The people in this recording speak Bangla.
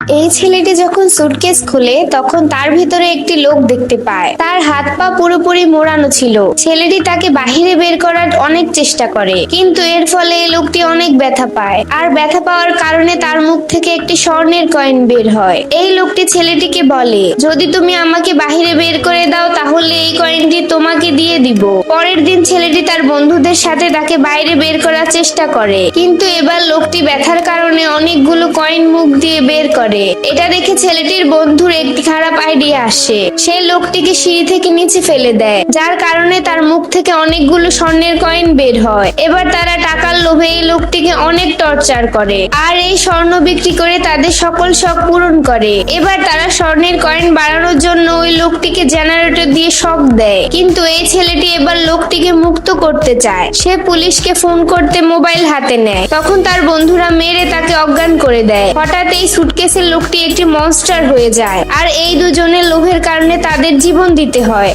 এই ছেলেটি যখন সুটকেস খুলে, তখন তার ভিতরে একটি লোক দেখতে পায়। তার হাত পা পুরোপুরি মোড়ানো ছিল। ছেলেটি তাকে বাহিরে বের করার অনেক চেষ্টা করে, কিন্তু এর ফলে এই লোকটি অনেক ব্যথা পায়। আর ব্যথা পাওয়ার কারণে তার মুখ থেকে একটি স্বর্ণের কয়েন বের হয়। এই লোকটি ছেলেটিকে বলে, যদি তুমি আমাকে বাহিরে বের করে দাও, তাহলে এই কয়েনটি তোমাকে দিয়ে দিব। পরের দিন ছেলেটি তার বন্ধুদের সাথে তাকে বাইরে বের করার চেষ্টা করে। কিন্তু এবার লোকটি ব্যথার কারণে অনেকগুলো কয়েন মুখ দিয়ে বের করে। এটা দেখে ছেলেটির বন্ধুর একটি খারাপ আইডিয়া আসে। সে লোকটিকে সিঁড়ি থেকে নিচে ফেলে দেয়, যার কারণে তার মুখ থেকে অনেকগুলো স্বর্ণের কয়েন বের হয়। এবার তারা টাকার লোভে এই লোকটিকে অনেক টর্চার করে, আর এই স্বর্ণ বিক্রি করে তাদের সকল শখ পূরণ করে। এবার তারা স্বর্ণের কয়েন বাড়ানোর জন্য ওই লোকটিকে জেনারেটর দিয়ে শক দেয়। কিন্তু এই ছেলেটি এবার লোকটিকে মুক্ত করতে চায়। সে পুলিশকে ফোন করতে মোবাইল হাতে নেয়। তখন তার বন্ধুরা মেরে তাকে অজ্ঞান করে দেয়। হঠাৎ এই সুটকেসের লোকটি একটি মনস্টার হয়ে যায়। আর এই দুজনের লোভের কারণে তাদের জীবন দিতে হয়।